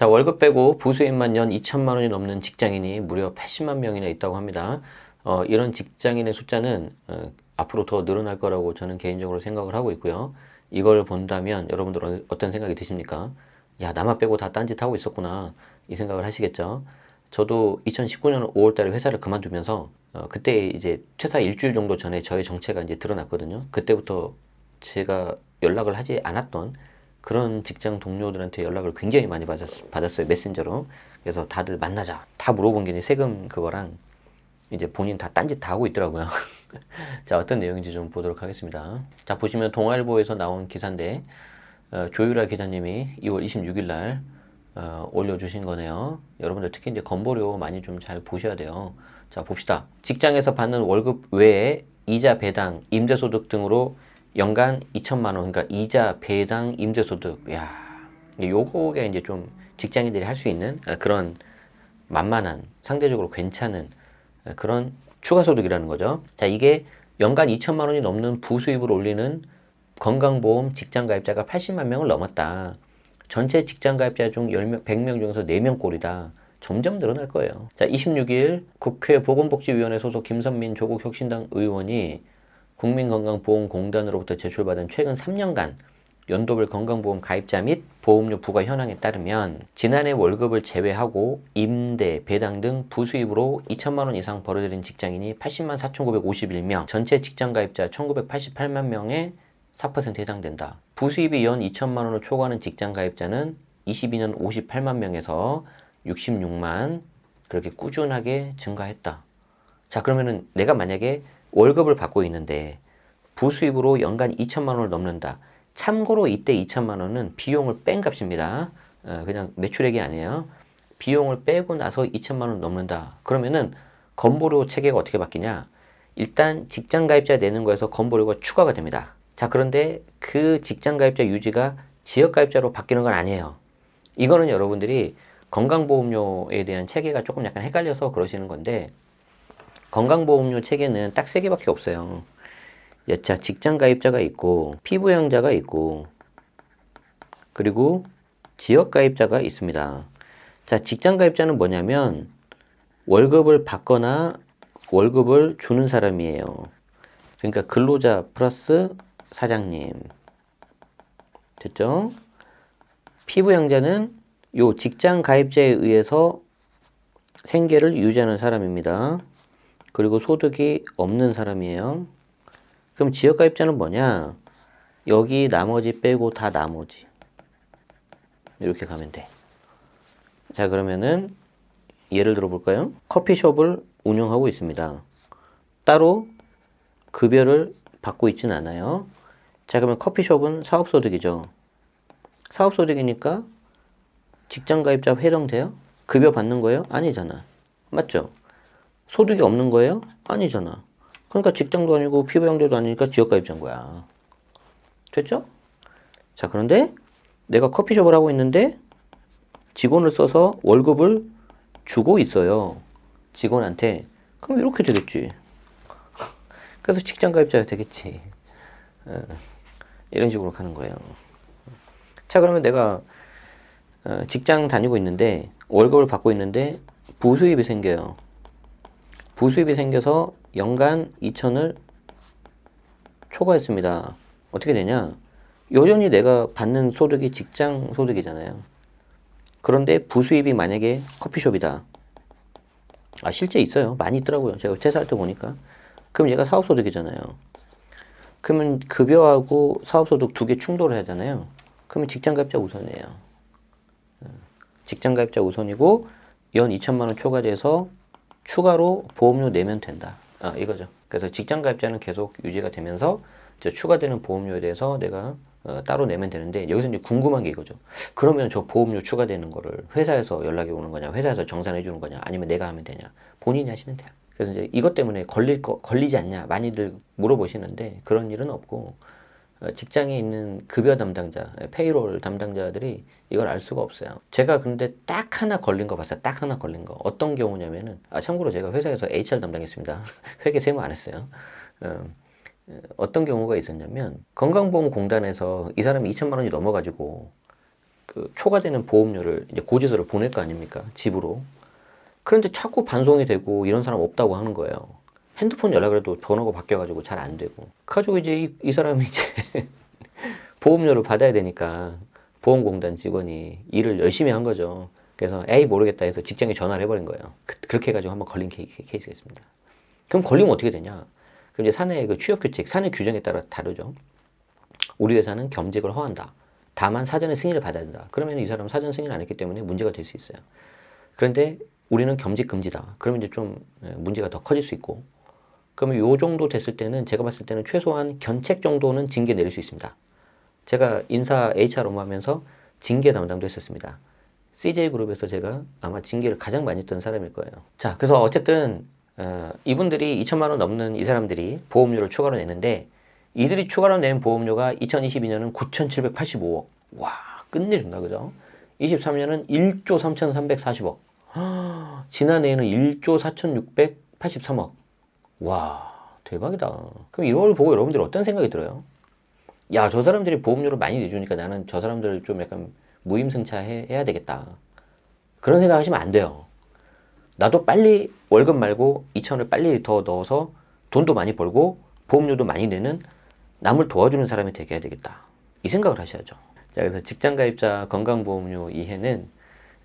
자, 월급 빼고 부수입만 연 2천만 원이 넘는 직장인이 무려 80만 명이나 있다고 합니다. 어, 이런 직장인의 숫자는 어, 앞으로 더 늘어날 거라고 저는 개인적으로 생각을 하고 있고요. 이걸 본다면 여러분들은 어떤 생각이 드십니까? 야, 나만 빼고 다 딴짓 하고 있었구나. 이 생각을 하시겠죠. 저도 2019년 5월 달에 회사를 그만두면서 어, 그때 이제 퇴사 일주일 정도 전에 저의 정체가 이제 드러났거든요. 그때부터 제가 연락을 하지 않았던 그런 직장 동료들한테 연락을 굉장히 많이 받았, 받았 어요. 메신저로. 그래서 다들 만나자. 다 물어본 게 세금 그거랑 이제 본인 다 딴짓 다 하고 있더라고요. 자, 어떤 내용인지 좀 보도록 하겠습니다. 자, 보시면 동아일보에서 나온 기사인데, 어, 조유라 기자님이 2월 26일 날 어, 올려주신 거네요. 여러분들 특히 이제 건보료 많이 좀 잘 보셔야 돼요. 자, 봅시다. 직장에서 받는 월급 외에 이자 배당, 임대소득 등으로 연간 2천만 원, 그러니까 이자 배당, 임대소득. 야, 요거가 이제 좀 직장인들이 할 수 있는 어, 그런 만만한, 상대적으로 괜찮은 어, 그런 추가 소득이라는 거죠. 자, 이게 연간 2천만 원이 넘는 부수입을 올리는 건강보험 직장 가입자가 80만 명을 넘었다. 전체 직장 가입자 중 10명, 100명 중에서 4명 꼴이다. 점점 늘어날 거예요. 자, 26일 국회 보건복지위원회 소속 김선민 조국혁신당 의원이 국민건강보험공단으로부터 제출받은 최근 3년간 연도별 건강보험 가입자 및 보험료 부과 현황에 따르면 지난해 월급을 제외하고 임대, 배당 등 부수입으로 2천만 원 이상 벌어들인 직장인이 80만 4,951명, 전체 직장 가입자 1,988만 명의 4% 해당된다. 부수입이 연 2천만 원을 초과하는 직장 가입자는 22년 58만 명에서 66만 그렇게 꾸준하게 증가했다. 자, 그러면은 내가 만약에 월급을 받고 있는데 부수입으로 연간 2천만 원을 넘는다. 참고로 이때 2천만 원은 비용을 뺀 값입니다. 어, 그냥 매출액이 아니에요. 비용을 빼고 나서 2천만 원 넘는다. 그러면은 건보료 체계가 어떻게 바뀌냐? 일단 직장 가입자 내는 거에서 건보료가 추가가 됩니다. 자, 그런데 그 직장 가입자 유지가 지역 가입자로 바뀌는 건 아니에요. 이거는 여러분들이 건강보험료에 대한 체계가 조금 약간 헷갈려서 그러시는 건데 건강보험료 체계는 딱 세 개밖에 없어요. 자, 직장 가입자가 있고 피부양자가 있고 그리고 지역 가입자가 있습니다. 자, 직장 가입자는 뭐냐면 월급을 받거나 월급을 주는 사람이에요. 그러니까 근로자 플러스 사장님. 됐죠? 피부양자는 요 직장 가입자에 의해서 생계를 유지하는 사람입니다. 그리고 소득이 없는 사람이에요. 그럼 지역 가입자는 뭐냐? 여기 나머지 빼고 다 나머지. 이렇게 가면 돼. 자, 그러면은 예를 들어 볼까요? 커피숍을 운영하고 있습니다. 따로 급여를 받고 있진 않아요. 자, 그러면 커피숍은 사업소득이죠. 사업소득이니까 직장 가입자 해당돼요? 급여 받는 거예요? 아니잖아. 맞죠? 소득이 없는 거예요? 아니잖아. 그러니까 직장도 아니고 피부양자도 아니니까 지역가입자인 거야. 됐죠? 자, 그런데 내가 커피숍을 하고 있는데 직원을 써서 월급을 주고 있어요. 직원한테. 그럼 이렇게 되겠지. 그래서 직장가입자가 되겠지. 어, 이런 식으로 가는 거예요. 자, 그러면 내가 어, 직장 다니고 있는데 월급을 받고 있는데 부수입이 생겨요. 부수입이 생겨서 연간 2천을 초과했습니다. 어떻게 되냐? 여전히 내가 받는 소득이 직장 소득이잖아요. 그런데 부수입이 만약에 커피숍이다. 아, 실제 있어요. 많이 있더라고요. 제가 퇴사할 때 보니까. 그럼 얘가 사업소득이잖아요. 그러면 급여하고 사업소득 두 개 충돌을 하잖아요. 그러면 직장가입자 우선이에요. 어, 직장가입자 우선이고 연 2천만 원 초과돼서 추가로 보험료 내면 된다. 아, 이거죠. 그래서 직장 가입자는 계속 유지가 되면서 추가되는 보험료에 대해서 내가 어, 따로 내면 되는데 여기서 이제 궁금한 게 이거죠. 그러면 저 보험료 추가되는 거를 회사에서 연락이 오는 거냐, 회사에서 정산해 주는 거냐, 아니면 내가 하면 되냐, 본인이 하시면 돼요. 그래서 이제 이것 때문에 걸릴 거 걸리지 않냐 많이들 물어보시는데 그런 일은 없고 어, 직장에 있는 급여 담당자, 페이롤 담당자들이 이걸 알 수가 없어요. 제가 근데 딱 하나 걸린 거 봤어요. 딱 하나 걸린 거. 어떤 경우냐면은, 아, 참고로 제가 회사에서 HR 담당했습니다. 회계 세무 안 했어요. 어, 어떤 경우가 있었냐면, 건강보험공단에서 이 사람이 2천만 원이 넘어가지고, 그 초과되는 보험료를 이제 고지서를 보낼 거 아닙니까? 집으로. 그런데 자꾸 반송이 되고 이런 사람 없다고 하는 거예요. 핸드폰 연락을 해도 번호가 바뀌어가지고 잘 안 되고. 가지고 이제 이, 이 사람이 이제 보험료를 받아야 되니까 보험공단 직원이 일을 열심히 한 거죠. 그래서 에이 모르겠다 해서 직장에 전화를 해버린 거예요. 그, 렇게 해가지고 한번 걸린 케이, 케이스가 있습니다. 그럼 걸리면 어떻게 되냐? 그럼 이제 사내 그 취업 규칙, 사내 규정에 따라 다르죠. 우리 회사는 겸직을 허한다. 다만 사전에 승인을 받아야 된다. 그러면 이 사람 사전 승인 안 했기 때문에 문제가 될 수 있어요. 그런데 우리는 겸직 금지다. 그러면 이제 좀 예, 문제가 더 커질 수 있고. 그러면 요 정도 됐을 때는 제가 봤을 때는 최소한 견책 정도는 징계 내릴 수 있습니다. 제가 인사 HR 업무하면서 징계 담당도 했었습니다. CJ 그룹에서 제가 아마 징계를 가장 많이 했던 사람일 거예요. 자, 그래서 어쨌든 어, 이분들이 2천만 원 넘는 이 사람들이 보험료를 추가로 내는데 이들이 추가로 낸 보험료가 2022년은 9,785억. 와, 끝내준다, 그죠? 23년은 1조 3,340억. 지난해에는 1조 4,683억. 와, 대박이다. 그럼 이런 걸 보고 여러분들이 어떤 생각이 들어요? 야, 저 사람들이 보험료를 많이 내주니까 나는 저 사람들을 좀 약간 무임승차 해, 해야 되겠다. 그런 생각 하시면 안 돼요. 나도 빨리 월급 말고 2천을 빨리 더 넣어서 돈도 많이 벌고 보험료도 많이 내는 남을 도와주는 사람이 되게 해야 되겠다. 이 생각을 하셔야죠. 자, 그래서 직장 가입자 건강보험료 이해는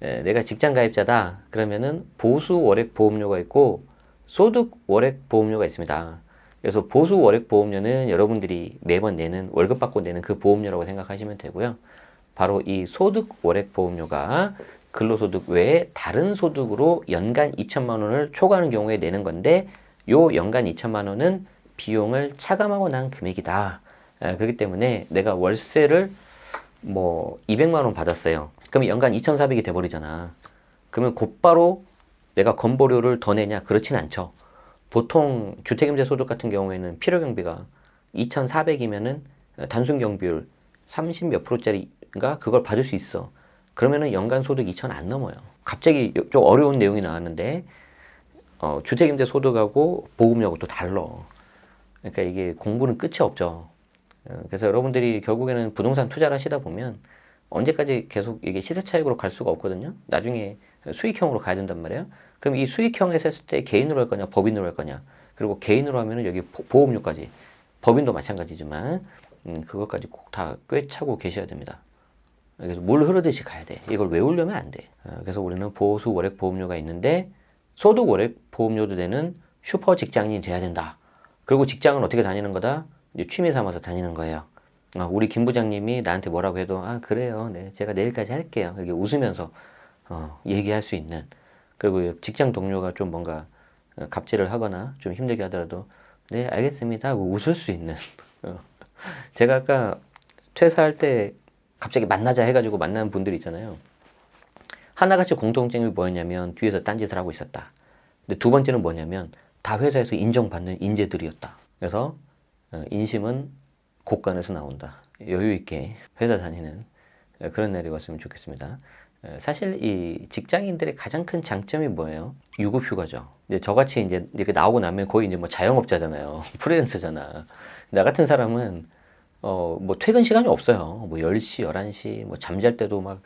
에, 내가 직장 가입자다. 그러면은 보수 월액 보험료가 있고 소득 월액 보험료가 있습니다. 그래서 보수 월액 보험료는 여러분들이 매번 내는 월급 받고 내는 그 보험료라고 생각하시면 되고요. 바로 이 소득 월액 보험료가 근로소득 외에 다른 소득으로 연간 2천만 원을 초과하는 경우에 내는 건데 요 연간 2천만 원은 비용을 차감하고 난 금액이다. 아, 그렇기 때문에 내가 월세를 뭐 200만 원 받았어요. 그러면 연간 2,400이 돼버리잖아. 그러면 곧바로 내가 건보료를 더 내냐? 그렇진 않죠. 보통 주택임대 소득 같은 경우에는 필요 경비가 2,400이면은 단순 경비율 30 몇 프로짜리인가 그걸 받을 수 있어. 그러면은 연간 소득 2천 안 넘어요. 갑자기 좀 어려운 내용이 나왔는데 어, 주택임대 소득하고 보험료하고 또 달러. 그러니까 이게 공부는 끝이 없죠. 어, 그래서 여러분들이 결국에는 부동산 투자를 하시다 보면 언제까지 계속 이게 시세 차익으로 갈 수가 없거든요. 나중에 수익형으로 가야 된단 말이에요. 그럼 이 수익형에서 했을 때 개인으로 할 거냐, 법인으로 할 거냐. 그리고 개인으로 하면은 여기 보험료까지. 법인도 마찬가지지만, 음, 그것까지 꼭 다 꿰차고 계셔야 됩니다. 그래서 물 흐르듯이 가야 돼. 이걸 외우려면 안 돼. 어, 그래서 우리는 보수 월액 보험료가 있는데, 소득 월액 보험료도 되는 슈퍼 직장인이 돼야 된다. 그리고 직장은 어떻게 다니는 거다? 이제 취미 삼아서 다니는 거예요. 아, 우리 김 부장님이 나한테 뭐라고 해도, 아, 그래요. 네, 제가 내일까지 할게요. 이렇게 웃으면서, 어, 얘기할 수 있는. 그리고 직장 동료가 좀 뭔가 어, 갑질을 하거나 좀 힘들게 하더라도 네 알겠습니다 하고 웃을 수 있는. 어. 제가 아까 퇴사할 때 갑자기 만나자 해가지고 만나는 분들이 있잖아요. 하나같이 공통점이 뭐였냐면 뒤에서 딴짓을 하고 있었다. 근데 두 번째는 뭐냐면 다 회사에서 인정받는 인재들이었다. 그래서 어, 인심은 곳간에서 나온다. 여유 있게 회사 다니는 그런 날이 왔으면 좋겠습니다 사실 이 직장인들의 가장 큰 장점이 뭐예요? 유급 휴가죠. 이제 저같이 이제 이렇게 나오고 나면 거의 이제 뭐 자영업자잖아요. 프리랜서잖아. 나 같은 사람은 어, 뭐 퇴근 시간이 없어요. 뭐 10시, 11시, 뭐 잠잘 때도 막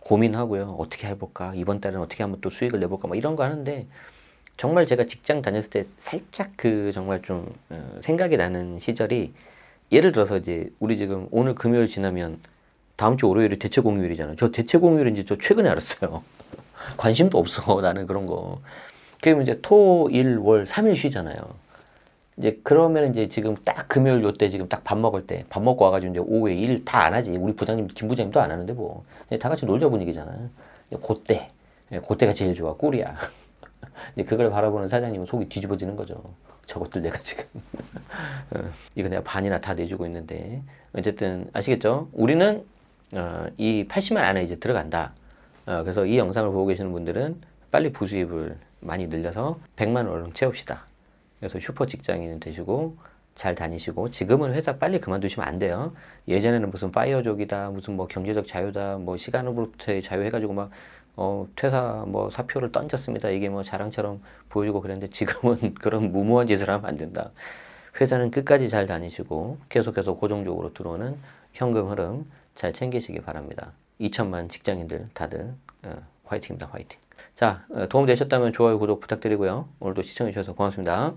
고민하고요. 어떻게 해 볼까? 이번 달은 어떻게 하면 또 수익을 내 볼까? 막 이런 거 하는데 정말 제가 직장 다녔을 때 살짝 그 정말 좀 어, 생각이 나는 시절이 예를 들어서 이제 우리 지금 오늘 금요일 지나면 다음 주 월요일이 대체 공휴일이잖아요. 저 대체 공휴일인지 저 최근에 알았어요. 관심도 없어 나는 그런 거. 그러면 이제 토, 일, 월 3일 쉬잖아요. 이제 그러면 이제 지금 딱 금요일 요때 지금 딱 밥 먹을 때 밥 먹고 와가지고 이제 오후에 일 다 안 하지. 우리 부장님, 김 부장님도 안 하는데 뭐. 다 같이 놀자 분위기잖아요. 그때, 그때가 제일 좋아. 꿀이야. 이제 그걸 바라보는 사장님은 속이 뒤집어지는 거죠. 저것들 내가 지금. 어, 이거 내가 반이나 다 내주고 있는데. 어쨌든 아시겠죠? 우리는 어, 이 80만 안에 이제 들어간다. 어, 그래서 이 영상을 보고 계시는 분들은 빨리 부수입을 많이 늘려서 100만 원 얼른 채웁시다. 그래서 슈퍼 직장인 되시고 잘 다니시고 지금은 회사 빨리 그만두시면 안 돼요. 예전에는 무슨 파이어족이다, 무슨 뭐 경제적 자유다, 뭐 시간으로부터의 자유 해가지고 막 어, 퇴사 뭐 사표를 던졌습니다. 이게 뭐 자랑처럼 보여주고 그랬는데 지금은 그런 무모한 짓을 하면 안 된다. 회사는 끝까지 잘 다니시고 계속해서 고정적으로 들어오는 현금 흐름 잘 챙기시기 바랍니다. 2천만 직장인들 다들 어, 화이팅입니다. 화이팅. 자, 어, 도움 되셨다면 좋아요, 구독 부탁드리고요. 오늘도 시청해 주셔서 고맙습니다.